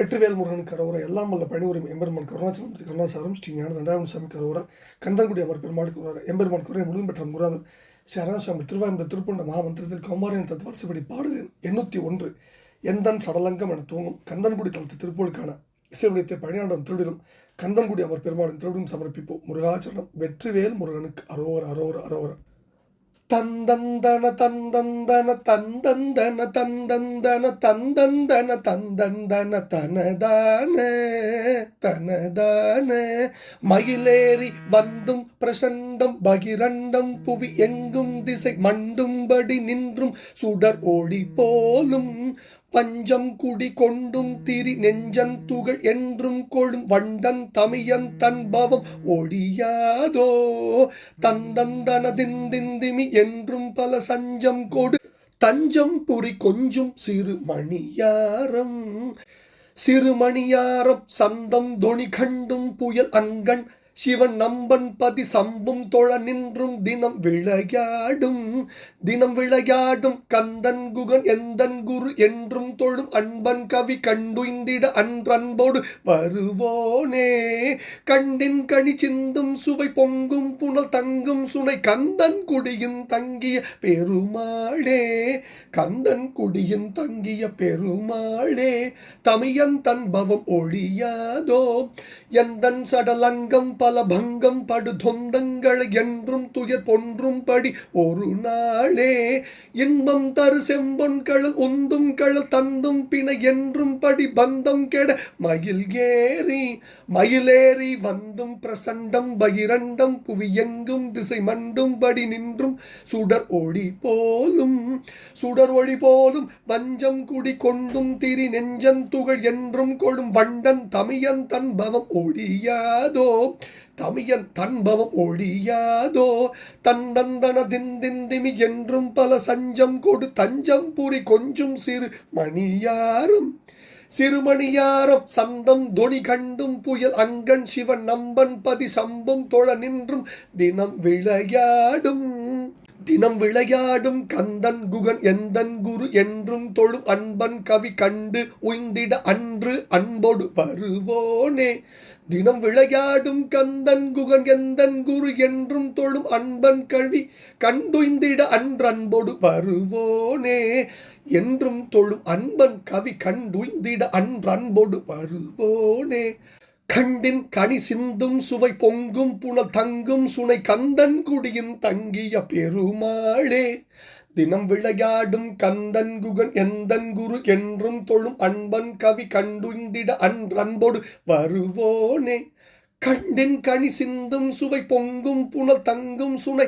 வெற்றிவேல் முருகன் கரோர எல்லாம் வல்ல பணிவுரை எம்பெருமான் கருணாச்சலம் கருணாசாரம் ஸ்ரீ ஞான தண்டாவன் சாமி கரோர கந்தன்குடி அமர் பெருமாள் கரோர எம்பெருமான் கரோரை முழுதும் பெற்ற முராதன் ஸ்ரீ அருணாசாமி திருவாயம்பு திருப்பண்ட மகாமந்திரத்தில் கௌமாரியின் தத்து பாடுகிறேன் எண்ணூற்றி ஒன்று எந்தன் சடலங்கம் என தூங்கும் கந்தன்குடி தளத்து திருப்போலுக்கான இசையுடையத்தை பணியாண்டம் திருடிலும் கந்தன்குடி அமர் பெருமாளின் திருடும் சமர்ப்பிப்போம். முருகாச்சரணம் வெற்றிவேல் முருகனுக்கு அரோர அரோர அரோர. தந்தந்தன தந்தந்தன தந்தந்தன தந்தந்தன தந்தந்தன தந்தந்தன தனதான தனதான மயிலேறி வந்தும் பிரசண்டம் பகிரண்டம் புவி எங்கும் திசை மண்டும்படி நின்றும் சுடர் ஒளி போலும் பஞ்சம் குடி கொண்டும் திரி நெஞ்சன் துகள் என்றும் கொழும் வண்டன் தமியன் தன்பவம் ஒழியாதோ? தந்தந்தன என்றும் பல சஞ்சம் கொடு. தஞ்சம் புரி கொஞ்சும் சிறு மணியாரம். சிறுமணியாரம் சந்தம் தொனி கண்டும் புயல் அங்கண் சிவன் நம்பன் பதி சம்பும் தொழ நின்றும் தினம் விளையாடும். தினம் விளையாடும் கந்தன் குகன் எந்தன் குரு என்றும் தொழும் அன்பன் கவி கண்டுய்ந்திட அன்றன்போடு வருவோனே. கண்டின் கனி சிந்தும் சுவை பொங்கும் புனல் தங்கும் சுனை கந்தன் குடியின் தங்கிய பெருமாளே. கந்தன் குடியின் தங்கிய பெருமாளே தமியன் தன்பவம் ஒழியாதோ. எந்தன் சடலங்கம் பல பங்கம் படு தொந்தங்கள் என்றும் துயர் பொன்றும் படி ஒரு நாளே இன்பம் தரு செம்பொன் கழல் உந்தும் கழல் தந்தும் பிண என்றும் படி பந்தம் கெட மயில் ஏறி மயிலேறி வந்தும் பிரசண்டம் பகிரண்டம் புவியெங்கும் திசை மண்டும் படி நின்றும் சுடர் ஒளி போலும் சுடர் ஒளி போலும் வஞ்சம் குடி கொண்டும் திரி நெஞ்சன் துகள் என்றும் கொடும் வண்டன் தமியன் தன் பவம் ஒழியாதோ தமியன் தன்பவம் ஒழியாதோ தந்தந்தன திந்திந்திமி என்றும் பல சஞ்சம் கொடு தஞ்சம் புரி கொஞ்சும் சிறு மணியாரும். சிறுமணியாரம் சந்தம் தொனி கண்டும் புயல் அங்கன் சிவன் நம்பன் பதி சம்பும் தொழ நின்றும் தினம் விளையாடும். தினம் விளையாடும் கந்தன் குகன் எந்தன் குரு என்றும் தொழும் அன்பன் கவி கண்டு உய்ந்திட அன்று அன்போடு வருவோனே. தினம் விளையாடும் கந்தன் குகன் எந்தன் குரு என்றும் தொழும் அன்பன் கல்வி கண்டுய்ந்திட அன்றன்போடு வருவோனே. என்றும் தொழும் அன்பன் கவி கண்டுய்ந்திட அன்றன்போடு வருவோனே. கண்டின் கனி சிந்தும் சுவை பொங்கும் புனல் தங்கும் சுனை கந்தன் குடியின் தங்கிய பெருமாளே. தினம் விளையாடும் கந்தன் குகன் எந்தன் குரு என்றும் தொழும் அன்பன் கவி கண்டுந்திட அன்றன்போடு வருவோனே. கண்டின் கனி சிந்தும் சுவை பொங்கும் புனல் தங்கும் சுனை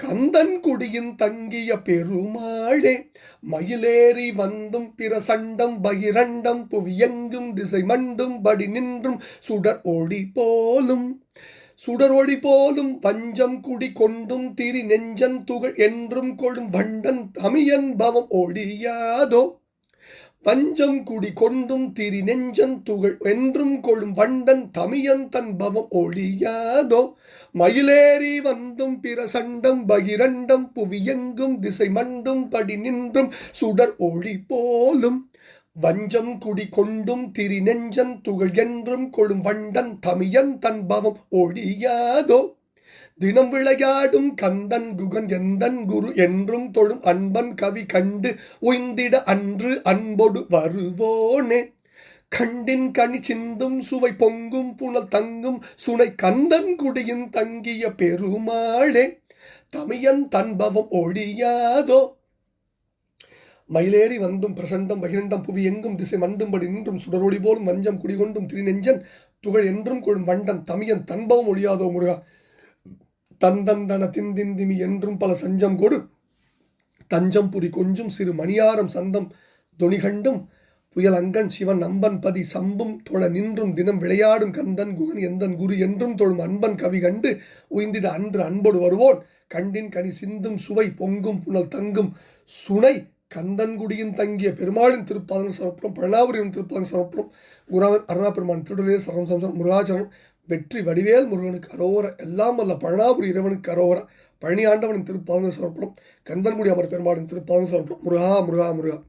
கந்தன் குடியின் தங்கிய பெருமாளே மயிலேறி வந்தும் பிரசண்டம் பகிரண்டம் புவியெங்கும் திசை மண்டும் படி நின்றும் சுடர் ஒளி போலும் சுடர் போலும் பஞ்சம் குடி கொண்டும் திரி நெஞ்சன் துகள் என்றும் கொழும் வண்டன் தமியன் பவம் ஒழியாதோ? வஞ்சம் குடி கொண்டும் திரி நெஞ்சன் துகள் என்றும் கொழும் வண்டன் தமியன் தன் பவம் ஒழியாதோ. மயிலேறி வந்தும் பிற சண்டம் பகிரண்டம் புவியெங்கும் திசை மண்டும் படி நின்றும் சுடர் ஒளி போலும். வஞ்சம் குடி கொண்டும் திரி நெஞ்சன் துகள் என்றும் கொழும் வண்டன் தமியன் தன் பவம் ஒழியாதோ. தினம் விளையாடும் கந்தன் குகன் எந்தன் குரு என்றும் தொழும் அன்பன் கவி கண்டு உய்ந்திட அன்று அன்பொடு வருவோனே. கண்டின் கனி சிந்தும் சுவை பொங்கும் புனல் தங்கும் சுனை கந்தன் குடியின் தங்கிய பெருமாளே. தமியன் தன்பவம் ஒழியாதோ. மயிலேறி வந்தும் பிரசண்டம் பகிரண்டம் புவி எங்கும் திசை மண்டும்படி நின்றும் சுடரொளி போலும் வஞ்சம் குடிகொண்டும் திருநெஞ்சன் துகள் என்றும் கொழும் வண்டன் தமியன் தன்பவம் ஒழியாதோ முருகா. தந்தந்தன திந்திந்திமி என்றும் பல சஞ்சம் கொடு. தஞ்சம் புரி கொஞ்சும் சிறு மணியாரம் சந்தம் தொனிகண்டும் புயல் அங்கன் சிவன் அம்பன் பதி சம்பும் தொழ நின்றும் தினம் விளையாடும் கந்தன் குகன் எந்தன் குரு என்றும் தொழும் அன்பன் கவி கண்டு உய்ந்திட அன்று அன்போடு வருவோன். கண்டின் கனி சிந்தும் சுவை பொங்கும் புனல் தங்கும் சுனை கந்தன்குடியின் தங்கிய பெருமாளின் திருப்பாதம் சமர்ப்பணம் பழனாபுரியின் திருப்பாதம் சமர்ப்பணம் குருநாதன் அருணா பெருமான் திருடலே சரணம் சம்சம் முருகாச்சரணம் வெற்றி வடிவேல் முருகனுக்கு அரோவர எல்லாம் வல்ல பழனாபுரி இறைவனுக்கு அரோவர பழனி ஆண்டவனின் திருப்பாதம் சமர்ப்பணம் கந்தன்குடி அமர் பெருமாளின் திருப்பாதம் சமர்ப்பணம் முருகா முருகா முருகா.